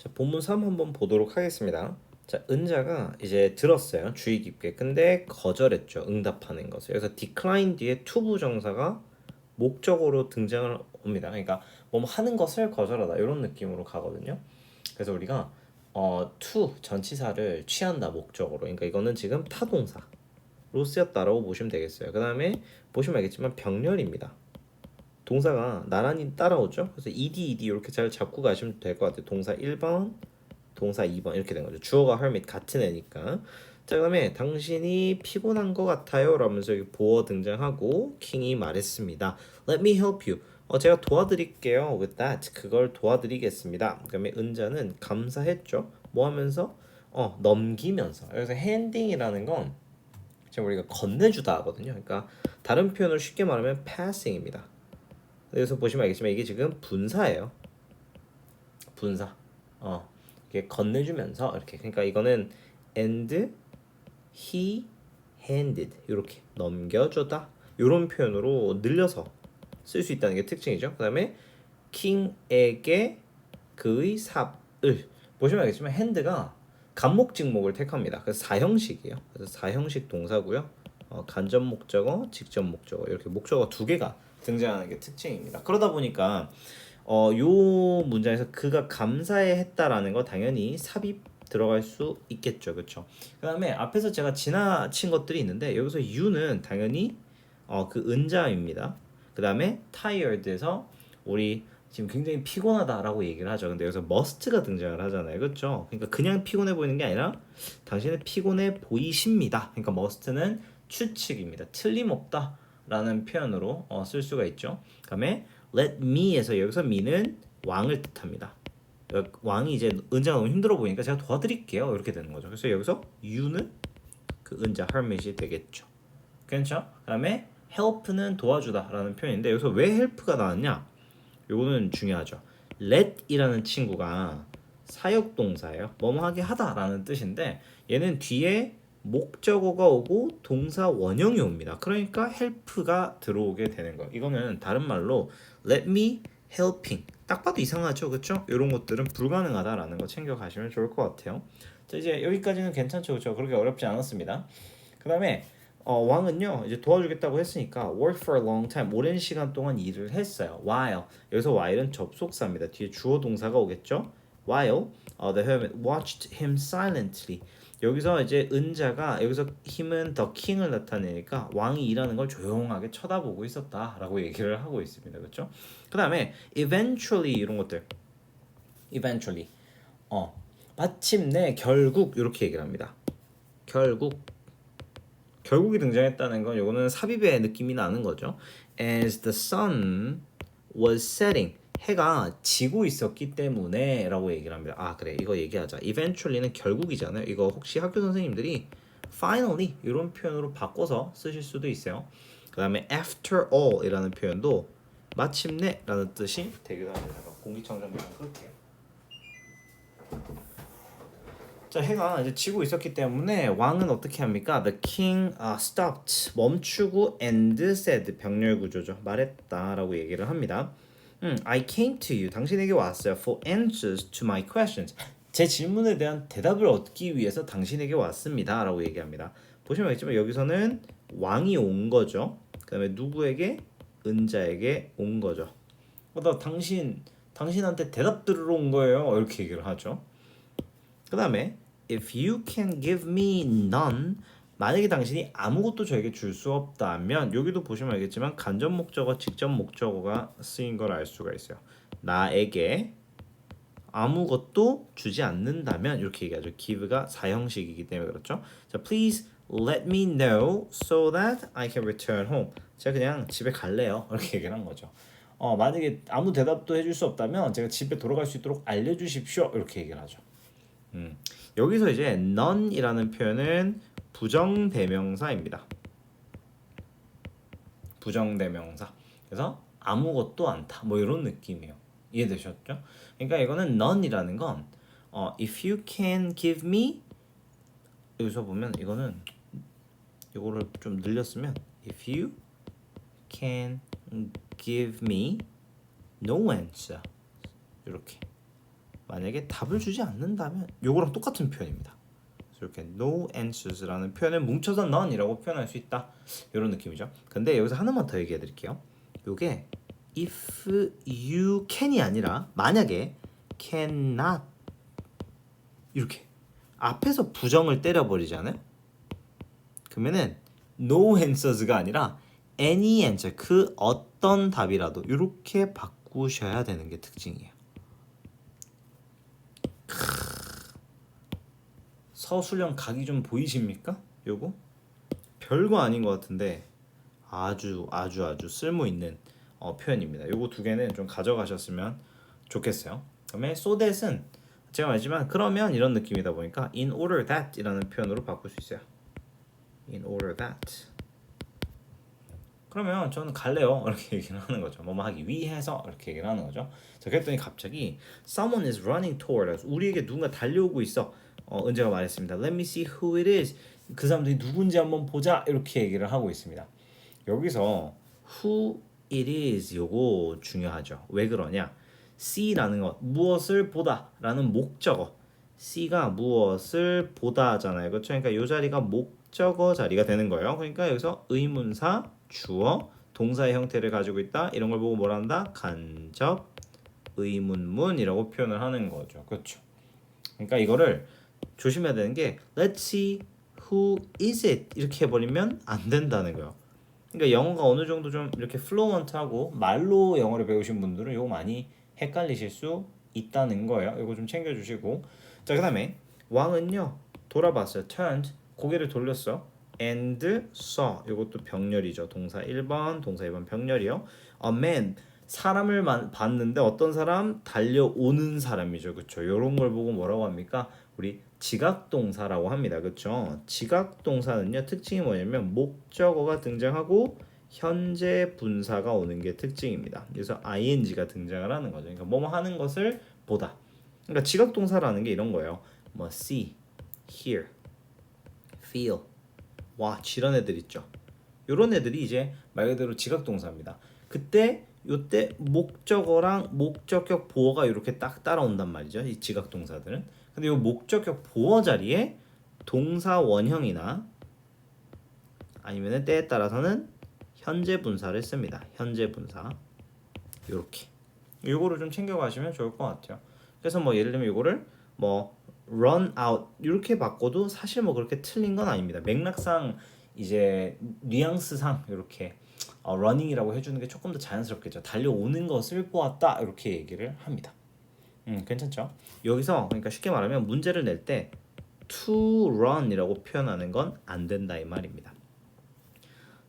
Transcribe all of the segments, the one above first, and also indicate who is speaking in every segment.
Speaker 1: 자, 본문 3 한번 보도록 하겠습니다. 자, 은자가 이제 들었어요. 주의 깊게. 근데 거절했죠. 응답하는 것을. 그래서 decline 뒤에 to 부정사가 목적으로 등장을 옵니다. 그러니까 뭐 하는 것을 거절하다 이런 느낌으로 가거든요. 그래서 우리가 어 to 전치사를 취한다 목적으로. 그러니까 이거는 지금 타동사로 쓰였다라고 보시면 되겠어요. 그 다음에 보시면 알겠지만 병렬입니다. 동사가 나란히 따라오죠. 그래서 ed ed 이렇게 잘 잡고 가시면 될 것 같아요. 동사 1번, 동사 2번 이렇게 된 거죠. 주어가 hermit 같은 애니까. 자 그다음에 당신이 피곤한 것 같아요. 라면서 여기 보어 등장하고 킹이 말했습니다. Let me help you. 어 제가 도와드릴게요. With that 그걸 도와드리겠습니다. 그다음에 은자는 감사했죠. 뭐 하면서 어 넘기면서. 여기서 handing이라는 건 지금 우리가 건네주다 하거든요. 그러니까 다른 표현으로 쉽게 말하면 passing입니다. 여기서 보시면 알겠지만 이게 지금 분사예요. 분사. 어 이게 건네주면서 이렇게 그러니까 이거는 and he handed 이렇게 넘겨주다 이런 표현으로 늘려서 쓸 수 있다는 게 특징이죠. 그다음에 킹에게 그의 삽을 보시면 알겠지만 hand가 간목 직목을 택합니다. 그래서 사형식이에요. 그래서 사형식 동사고요. 어, 간접 목적어, 직접 목적어 이렇게 목적어 두 개가 등장하는 게 특징입니다. 그러다 보니까 어, 요 문장에서 그가 감사해 했다라는 거 당연히 삽입 들어갈 수 있겠죠. 그렇죠? 그다음에 앞에서 제가 지나친 것들이 있는데 여기서 you는 당연히 어, 그 은자입니다. 그다음에 tired에서 우리 지금 굉장히 피곤하다라고 얘기를 하죠. 근데 여기서 must가 등장을 하잖아요. 그렇죠? 그러니까 그냥 피곤해 보이는 게 아니라 당신은 피곤해 보이십니다. 그러니까 must는 추측입니다. 틀림없다 라는 표현으로 어, 쓸 수가 있죠. 그 다음에 let me에서 여기서 me는 왕을 뜻합니다. 여- 왕이 이제 은자가 너무 힘들어 보이니까 제가 도와드릴게요. 이렇게 되는 거죠. 그래서 여기서 you는 그 은자 hermit이 되겠죠. 그렇죠? 그 다음에 help는 도와주다 라는 표현인데 여기서 왜 help가 나왔냐? 요거는 중요하죠. let이라는 친구가 사역 동사예요. 뭐뭐하게 하다 라는 뜻인데 얘는 뒤에 목적어가 오고 동사 원형이 옵니다. 그러니까 help가 들어오게 되는 거예요. 이거는 다른 말로 let me helping 딱 봐도 이상하죠, 그렇죠? 이런 것들은 불가능하다라는 거 챙겨 가시면 좋을 것 같아요. 자 이제 여기까지는 괜찮죠, 그렇죠? 그렇게 어렵지 않았습니다. 그다음에 어, 왕은요 이제 도와주겠다고 했으니까 work for a long time 오랜 시간 동안 일을 했어요. while 여기서 while은 접속사입니다. 뒤에 주어 동사가 오겠죠. while uh, the hermit watched him silently 여기서 이제 은자가 여기서 힘은 더 킹을 나타내니까 왕이 일하는 걸 조용하게 쳐다보고 있었다라고 얘기를 하고 있습니다. 그렇죠? 그다음에 eventually 이런 것들 eventually 어 마침내 결국 이렇게 얘기를 합니다. 결국 결국이 등장했다는 건 요거는 삽입의 느낌이 나는 거죠. As the sun was setting 해가 지고 있었기 때문에 라고 얘기를 합니다. 아 그래 이거 얘기하자. Eventually는 결국이잖아요. 이거 혹시 학교 선생님들이 finally 이런 표현으로 바꿔서 쓰실 수도 있어요. 그 다음에 after all이라는 표현도 마침내 라는 뜻이 되기도 합니다. 공기청정기 좀 끌게요. 자 해가 이제 지고 있었기 때문에 왕은 어떻게 합니까? The king uh, stopped 멈추고 and said 병렬 구조죠 말했다라고 얘기를 합니다. 음, I came to you 당신에게 왔어요 for answers to my questions 제 질문에 대한 대답을 얻기 위해서 당신에게 왔습니다라고 얘기합니다. 보시면 알겠지만 여기서는 왕이 온 거죠. 그다음에 누구에게 은자에게 온 거죠. 어, 나 당신 당신한테 대답 들으러 온 거예요. 이렇게 얘기를 하죠. 그 다음에 if you can give me none 만약에 당신이 아무것도 저에게 줄 수 없다면 여기도 보시면 알겠지만 간접 목적어 직접 목적어가 쓰인 걸 알 수가 있어요. 나에게 아무것도 주지 않는다면 이렇게 얘기하죠. give가 사형식이기 때문에 그렇죠? 자 please let me know so that I can return home. 제가 그냥 집에 갈래요. 이렇게 얘기를 한 거죠. 어 만약에 아무 대답도 해줄 수 없다면 제가 집에 돌아갈 수 있도록 알려주십시오. 이렇게 얘기를 하죠. 음, 여기서 이제 none이라는 표현은 부정대명사입니다. 부정대명사. 그래서 아무것도 않다. 뭐 이런 느낌이에요. 이해되셨죠? 그러니까 이거는 none이라는 건 어, if you can give me 여기서 보면 이거는 이거를 좀 늘렸으면 if you can give me no answer 이렇게 만약에 답을 주지 않는다면 요거랑 똑같은 표현입니다. 이렇게 no answers라는 표현을 뭉쳐서 none이라고 표현할 수 있다. 이런 느낌이죠. 근데 여기서 하나만 더 얘기해 드릴게요. 요게 if you can이 아니라 만약에 cannot 이렇게 앞에서 부정을 때려버리잖아요. 그러면은 no answers가 아니라 any answer 그 어떤 답이라도 이렇게 바꾸셔야 되는 게 특징이에요. 서술형 각이 좀 보이십니까? 요거 별거 아닌 것 같은데 아주 아주 아주 쓸모 있는 어, 표현입니다. 요거 두 개는 좀 가져가셨으면 좋겠어요. 그다음에 so that은 제가 말했지만 그러면 이런 느낌이다 보니까 in order that이라는 표현으로 바꿀 수 있어요. in order that. 그러면 저는 갈래요 이렇게 얘기를 하는 거죠. 뭐뭐 하기 위해서 이렇게 얘기를 하는 거죠. 자 그랬더니 갑자기 someone is running toward us. 우리에게 누군가 달려오고 있어. 어, 은재가 말했습니다. Let me see who it is. 그 사람들이 누군지 한번 보자 이렇게 얘기를 하고 있습니다. 여기서 who it is 요거 중요하죠. 왜 그러냐? see라는 것 무엇을 보다라는 목적어. see가 무엇을 보다잖아요. 그렇죠? 그러니까 이 자리가 목적어 자리가 되는 거예요. 그러니까 여기서 의문사 주어 동사의 형태를 가지고 있다. 이런 걸 보고 뭐라 한다? 간접 의문문이라고 표현을 하는 거죠. 그렇죠? 그러니까 이거를 조심해야 되는 게 let's see who is it 이렇게 해버리면 안 된다는 거예요. 그러니까 영어가 어느 정도 좀 이렇게 플루언트하고 말로 영어를 배우신 분들은 이거 많이 헷갈리실 수 있다는 거예요. 이거 좀 챙겨주시고 자 그다음에 왕은요 돌아봤어요. turned 고개를 돌렸어. and saw 이것도 병렬이죠. 동사 1번, 동사 2번 병렬이요. a man 사람을 만- 봤는데 어떤 사람 달려오는 사람이죠. 그렇죠? 이런 걸 보고 뭐라고 합니까? 우리 지각동사라고 합니다. 그렇죠? 지각동사는요 특징이 뭐냐면 목적어가 등장하고 현재 분사가 오는 게 특징입니다. 그래서 ing가 등장을 하는 거죠. 그러니까 뭐뭐 하는 것을 보다. 그러니까 지각동사라는 게 이런 거예요. 뭐 see, hear, feel, watch 이런 애들 있죠. 이런 애들이 이제 말 그대로 지각동사입니다. 그때 요때 목적어랑 목적격 보어가 이렇게 딱 따라온단 말이죠. 이 지각동사들은. 근데 이 목적격 보어 자리에 동사 원형이나 아니면은 때에 따라서는 현재 분사를 씁니다. 현재 분사. 요렇게. 요거를 좀 챙겨 가시면 좋을 것 같아요. 그래서 뭐 예를 들면 요거를 뭐 run out 이렇게 바꿔도 사실 뭐 그렇게 틀린 건 아닙니다. 맥락상 이제 뉘앙스상 이렇게 어, running이라고 해주는 게 조금 더 자연스럽겠죠. 달려오는 것을 보았다 이렇게 얘기를 합니다. 음 괜찮죠? 여기서 그러니까 쉽게 말하면 문제를 낼 때 to run이라고 표현하는 건 안 된다 이 말입니다.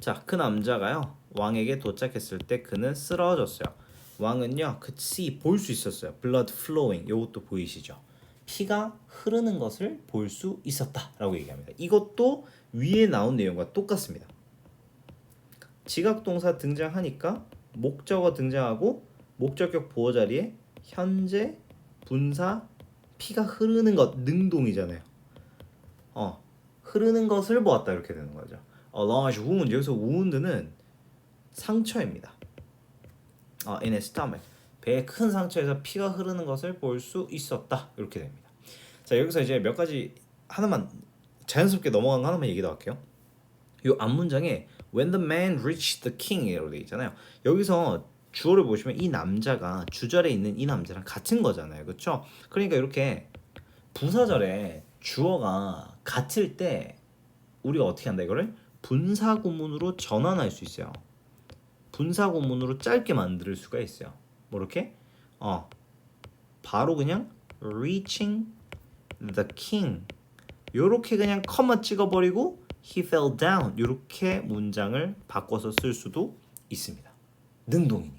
Speaker 1: 자, 그 남자가요 왕에게 도착했을 때 그는 쓰러졌어요. 왕은요 그 see 볼수 있었어요. blood flowing 요것도 보이시죠? 피가 흐르는 것을 볼 수 있었다라고 얘기합니다. 이것도 위에 나온 내용과 똑같습니다. 지각 동사 등장하니까 목적어 등장하고 목적격 보호 자리에 현재 분사 피가 흐르는 것 능동이잖아요. 어 흐르는 것을 보았다 이렇게 되는 거죠. A large wound 여기서 wound는 상처입니다. 어, in his stomach 배에 큰 상처에서 피가 흐르는 것을 볼 수 있었다 이렇게 됩니다. 자 여기서 이제 몇 가지 하나만 자연스럽게 넘어간 거 하나만 얘기 더 할게요. 이 앞 문장에 when the man reached the king이라고 돼 있잖아요. 여기서 주어를 보시면 이 남자가 주절에 있는 이 남자랑 같은 거잖아요. 그렇죠? 그러니까 이렇게 부사절에 주어가 같을 때 우리가 어떻게 한다 이거를 분사 구문으로 전환할 수 있어요. 분사 구문으로 짧게 만들 수가 있어요. 뭐 이렇게 어 바로 그냥 reaching the king 요렇게 그냥 커마 찍어버리고 he fell down 요렇게 문장을 바꿔서 쓸 수도 있습니다. 능동이니까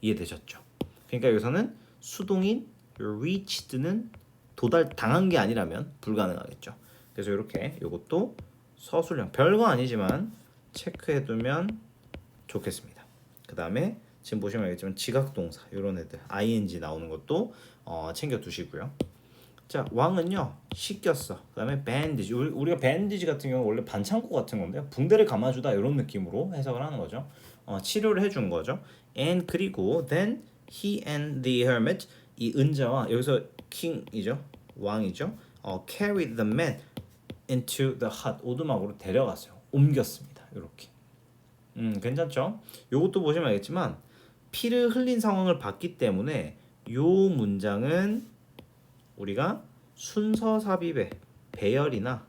Speaker 1: 이해되셨죠? 그러니까 여기서는 수동인 reached는 도달 당한 게 아니라면 불가능하겠죠. 그래서 이렇게 이것도 서술형 별거 아니지만 체크해두면 좋겠습니다. 그 다음에 지금 보시면 알겠지만 지각동사 이런 애들 ing 나오는 것도 어, 챙겨두시고요. 자 왕은요 씻겼어. 그 다음에 밴디지 우리, 우리가 밴디지 같은 경우 원래 반창고 같은 건데요. 붕대를 감아주다 이런 느낌으로 해석을 하는 거죠. 어, 치료를 해준 거죠. And 그리고 then he and the hermit 이 은자와 여기서 king이죠. 왕이죠. 어, carried the man into the hut. 오두막으로 데려갔어요. 옮겼습니다. 이렇게. 음 괜찮죠? 요것도 보시면 알겠지만 피를 흘린 상황을 봤기 때문에 요 문장은 우리가 순서 삽입의 배열이나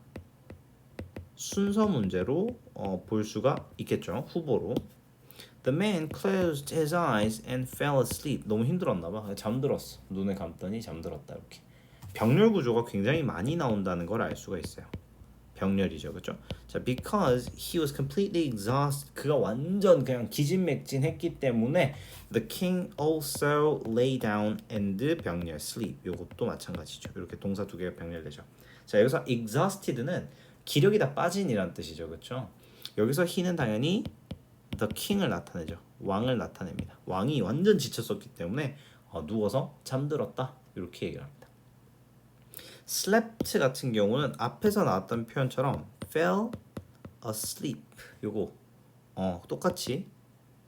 Speaker 1: 순서 문제로 어, 볼 수가 있겠죠. 후보로 The man closed his eyes and fell asleep. 너무 힘들었나 봐. 잠들었어. 눈을 감더니 잠들었다 이렇게. 병렬 구조가 굉장히 많이 나온다는 걸 알 수가 있어요. 병렬이죠, 그렇죠? 자, because he was completely exhausted. 그가 완전 그냥 기진맥진했기 때문에 the king also lay down and 병렬 sleep. 요것도 마찬가지죠. 이렇게 동사 두 개가 병렬되죠. 자, 여기서 exhausted는 기력이 다 빠진이란 뜻이죠, 그렇죠? 여기서 he는 당연히 the king을 나타내죠. 왕을 나타냅니다. 왕이 완전 지쳤었기 때문에 어, 누워서 잠들었다 이렇게 얘기를 합니다. slept 같은 경우는 앞에서 나왔던 표현처럼 fell asleep 요거 어, 똑같이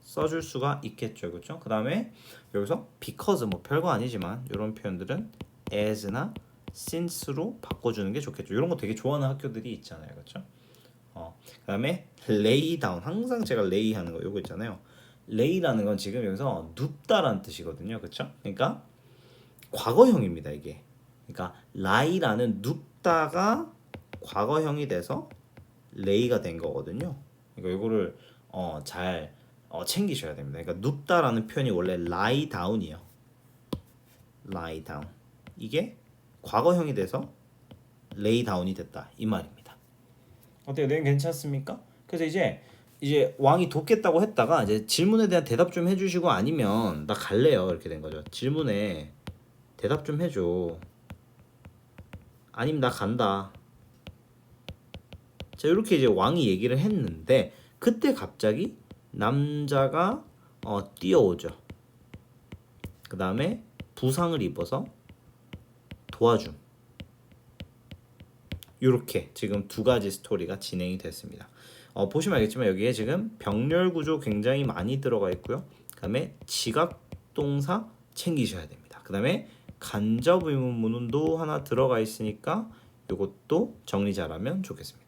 Speaker 1: 써줄 수가 있겠죠, 그렇죠? 그 다음에 여기서 because 뭐 별거 아니지만 이런 표현들은 as나 since로 바꿔주는 게 좋겠죠. 이런 거 되게 좋아하는 학교들이 있잖아요, 그렇죠? 어, 그 다음에 lay down 항상 제가 lay 하는 거 요거 있잖아요. lay라는 건 지금 여기서 눕다라는 뜻이거든요. 그렇죠? 그러니까 과거형입니다, 이게. 그러니까 lie라는 눕다가 과거형이 돼서 lay가 된 거거든요. 그러니까 이거를 어, 잘 어, 챙기셔야 됩니다. 그러니까 눕다라는 표현이 원래 lie down이에요. lie down. 이게 과거형이 돼서 lay down이 됐다 이 말입니다. 어때요? 내용 괜찮습니까? 그래서 이제 이제 왕이 돕겠다고 했다가 이제 질문에 대한 대답 좀 해주시고 아니면 나 갈래요 이렇게 된 거죠. 질문에 대답 좀 해줘. 아니면 나 간다. 자 이렇게 이제 왕이 얘기를 했는데 그때 갑자기 남자가 어, 뛰어오죠. 그 다음에 부상을 입어서 도와줌. 이렇게 지금 두 가지 스토리가 진행이 됐습니다. 어, 보시면 알겠지만 여기에 지금 병렬 구조 굉장히 많이 들어가 있고요. 그다음에 지각 동사 챙기셔야 됩니다. 그다음에 간접 의문문도 하나 들어가 있으니까 이것도 정리 잘하면 좋겠습니다.